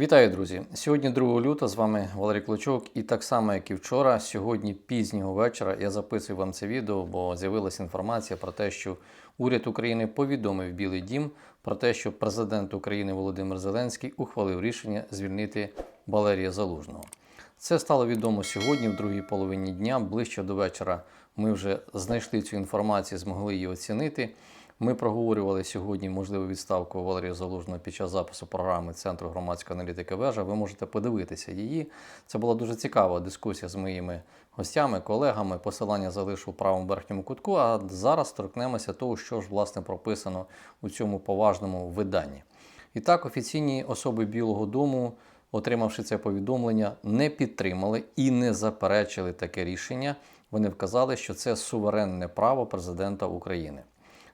Вітаю, друзі! Сьогодні 2 лютого з вами Валерій Клочок. І так само, як і вчора, сьогодні пізнього вечора я записую вам це відео, бо з'явилася інформація про те, що уряд України повідомив Білий Дім про те, що президент України Володимир Зеленський ухвалив рішення звільнити Валерія Залужного. Це стало відомо сьогодні, в другій половині дня. Ближче до вечора ми вже знайшли цю інформацію, змогли її оцінити. Ми проговорювали сьогодні можливу відставку Валерія Залужного під час запису програми Центру громадської аналітики вежа. Ви можете подивитися її. Це була дуже цікава дискусія з моїми гостями, колегами. Посилання залишу в правому верхньому кутку. А зараз торкнемося того, що ж власне прописано у цьому поважному виданні. І так, офіційні особи Білого Дому, отримавши це повідомлення, не підтримали і не заперечили таке рішення. Вони вказали, що це суверенне право президента України.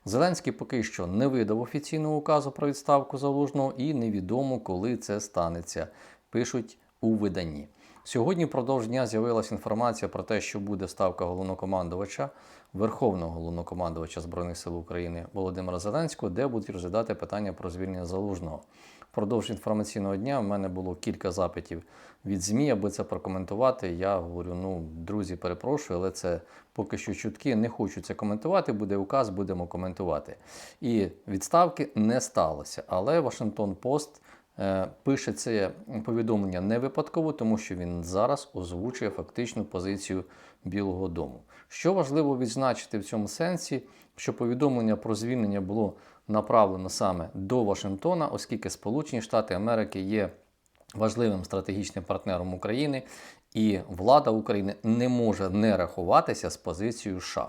Зеленський поки що не видав офіційного указу про відставку залужного і невідомо, коли це станеться. Пишуть у виданні. Сьогодні впродовж дня з'явилася інформація про те, що буде ставка головнокомандувача, Верховного головнокомандувача Збройних сил України Володимира Зеленського, де будуть розглядати питання про звільнення залужного. Впродовж інформаційного дня в мене було кілька запитів від ЗМІ, аби це прокоментувати. Я говорю: ну, друзі, перепрошую, але це поки що чутки, не хочу це коментувати. Буде указ, будемо коментувати. І відставки не сталося. Але Вашингтон Пост. Е, Пише це повідомлення не випадково, тому що він зараз озвучує фактичну позицію Білого Дому. Що важливо відзначити в цьому сенсі, що повідомлення про звільнення було направлено саме до Вашингтона, оскільки Сполучені Штати Америки є важливим стратегічним партнером України, і влада України не може не рахуватися з позицією США.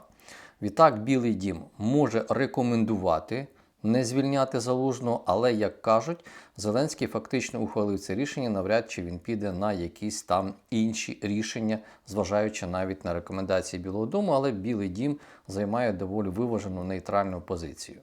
Відтак, Білий Дім може рекомендувати не звільняти залужного, але як кажуть, Зеленський фактично ухвалив це рішення. Навряд чи він піде на якісь там інші рішення, зважаючи навіть на рекомендації Білого Дому, але Білий Дім займає доволі виважену нейтральну позицію.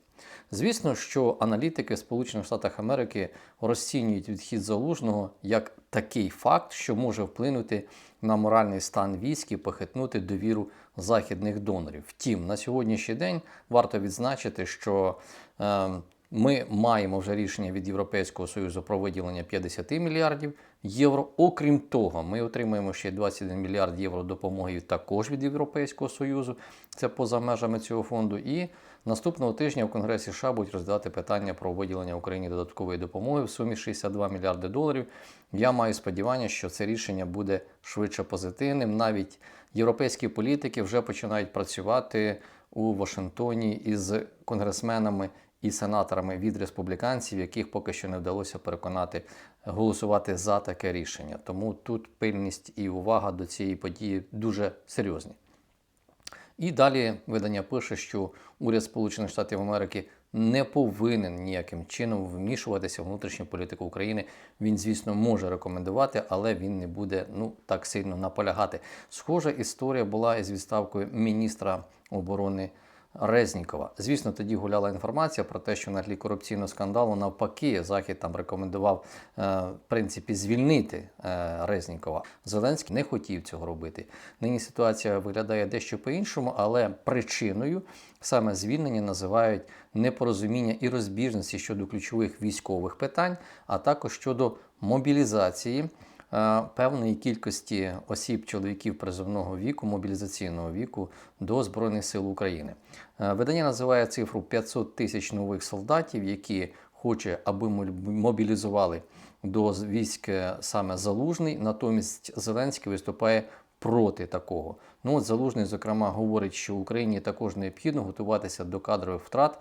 Звісно, що аналітики Сполучених Штатів Америки розцінюють відхід залужного як такий факт, що може вплинути на моральний стан військ і похитнути довіру західних донорів. Втім, на сьогоднішній день варто відзначити, що е, ми маємо вже рішення від Європейського союзу про виділення 50 мільярдів євро. Окрім того, ми отримаємо ще 21 мільярд євро допомоги також від Європейського союзу. Це поза межами цього фонду. І наступного тижня в Конгресі США будуть розглядати питання про виділення Україні додаткової допомоги в сумі 62 мільярди доларів. Я маю сподівання, що це рішення буде швидше позитивним. Навіть європейські політики вже починають працювати у Вашингтоні із конгресменами і сенаторами від республіканців, яких поки що не вдалося переконати голосувати за таке рішення. Тому тут пильність і увага до цієї події дуже серйозні. І далі видання пише, що уряд Сполучених Штатів Америки не повинен ніяким чином вмішуватися в внутрішню політику України. Він, звісно, може рекомендувати, але він не буде ну так сильно наполягати. Схожа історія була із відставкою міністра оборони. Резнікова. Звісно, тоді гуляла інформація про те, що на тлі корупційного скандалу навпаки Захід там рекомендував е, в принципі звільнити е, Резнікова. Зеленський не хотів цього робити. Нині ситуація виглядає дещо по-іншому, але причиною саме звільнення називають непорозуміння і розбіжності щодо ключових військових питань, а також щодо мобілізації. Е, певної кількості осіб, чоловіків призовного віку, мобілізаційного віку до Збройних сил України. Е, видання називає цифру 500 тисяч нових солдатів, які хоче, аби мобілізували до військ е, саме залужний. Натомість Зеленський виступає проти такого. Ну от Залужний, зокрема, говорить, що Україні також необхідно готуватися до кадрових втрат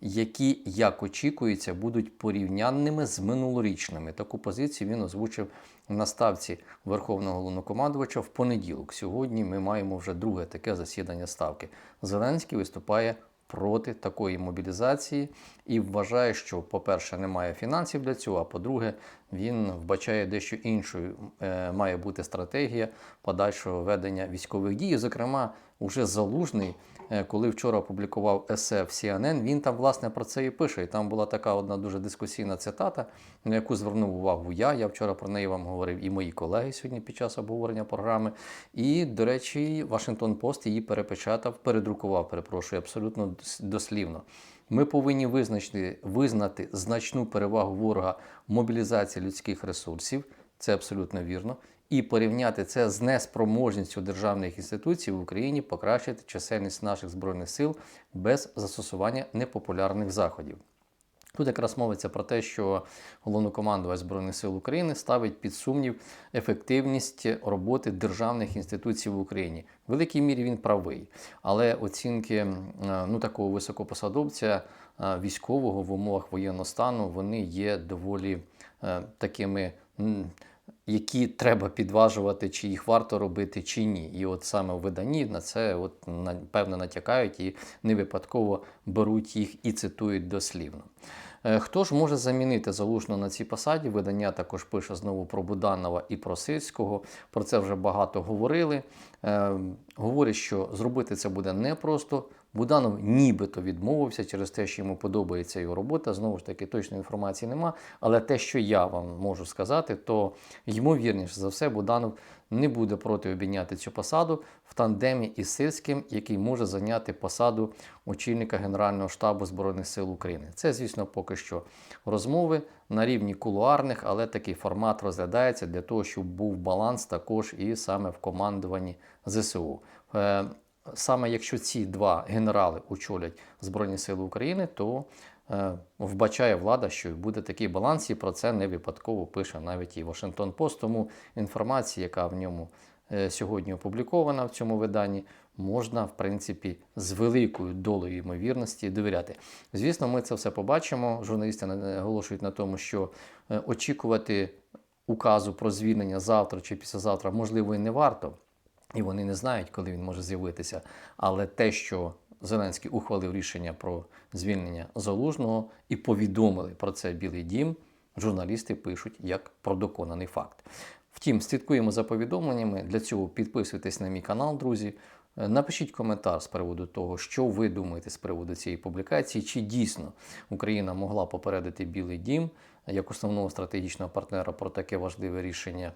які, як очікується, будуть порівнянними з минулорічними. Таку позицію він озвучив на ставці Верховного головнокомандувача в понеділок. Сьогодні ми маємо вже друге таке засідання ставки. Зеленський виступає проти такої мобілізації і вважає, що, по-перше, немає фінансів для цього, а по-друге, він вбачає дещо іншою е, має бути стратегія подальшого ведення військових дій. Зокрема, уже залужний. Е, коли вчора опублікував есе в CNN, він там власне про це і пише. І там була така одна дуже дискусійна цитата, на яку звернув увагу я. Я вчора про неї вам говорив і мої колеги сьогодні під час обговорення програми. І, до речі, Вашингтон Пост її перепечатав, передрукував, перепрошую, абсолютно дослівно. Ми повинні визначити, визнати значну перевагу ворога мобілізації людських ресурсів. Це абсолютно вірно. І порівняти це з неспроможністю державних інституцій в Україні покращити чисельність наших збройних сил без застосування непопулярних заходів. Тут якраз мовиться про те, що головнокомандувач Збройних сил України ставить під сумнів ефективність роботи державних інституцій в Україні. В великій мірі він правий, але оцінки ну, такого високопосадовця е, військового в умовах воєнного стану вони є доволі е, такими. Які треба підважувати, чи їх варто робити, чи ні. І от саме в виданні на це от, напевно натякають і не випадково беруть їх і цитують дослівно. Е, Хто ж може замінити залужного на цій посаді? Видання також пише знову про Буданова і про Сильського. Про це вже багато говорили. Е, Говорять, що зробити це буде непросто. Буданов нібито відмовився через те, що йому подобається його робота. Знову ж таки, точної інформації нема. Але те, що я вам можу сказати, то ймовірніше за все, Буданов не буде проти обійняти цю посаду в тандемі із Сирським, який може зайняти посаду очільника Генерального штабу Збройних сил України. Це, звісно, поки що розмови на рівні кулуарних, але такий формат розглядається для того, щоб був баланс також і саме в командуванні ЗСУ. Саме якщо ці два генерали очолять Збройні Сили України, то е, вбачає влада, що буде такий баланс, і про це не випадково пише навіть і Вашингтон Пост. Тому інформація, яка в ньому е, сьогодні опублікована в цьому виданні, можна, в принципі, з великою долею ймовірності довіряти. Звісно, ми це все побачимо. Журналісти наголошують на тому, що е, очікувати указу про звільнення завтра чи післязавтра можливо і не варто. І вони не знають, коли він може з'явитися. Але те, що Зеленський ухвалив рішення про звільнення залужного і повідомили про це Білий Дім, журналісти пишуть як про доконаний факт. Втім, слідкуємо за повідомленнями. Для цього підписуйтесь на мій канал, друзі. Е, Напишіть коментар з приводу того, що ви думаєте з приводу цієї публікації, чи дійсно Україна могла попередити Білий Дім як основного стратегічного партнера про таке важливе рішення.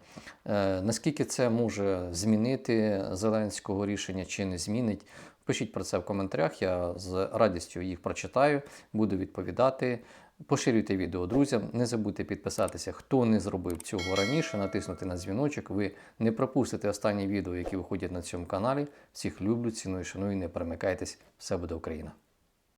Е, Наскільки це може змінити Зеленського рішення чи не змінить? Пишіть про це в коментарях. Я з радістю їх прочитаю, буду відповідати. Поширюйте відео друзям. Не забудьте підписатися, хто не зробив цього раніше, натиснути на дзвіночок. Ви не пропустите останні відео, які виходять на цьому каналі. Всіх люблю, ціную, шаную, не перемикайтесь. Все буде Україна!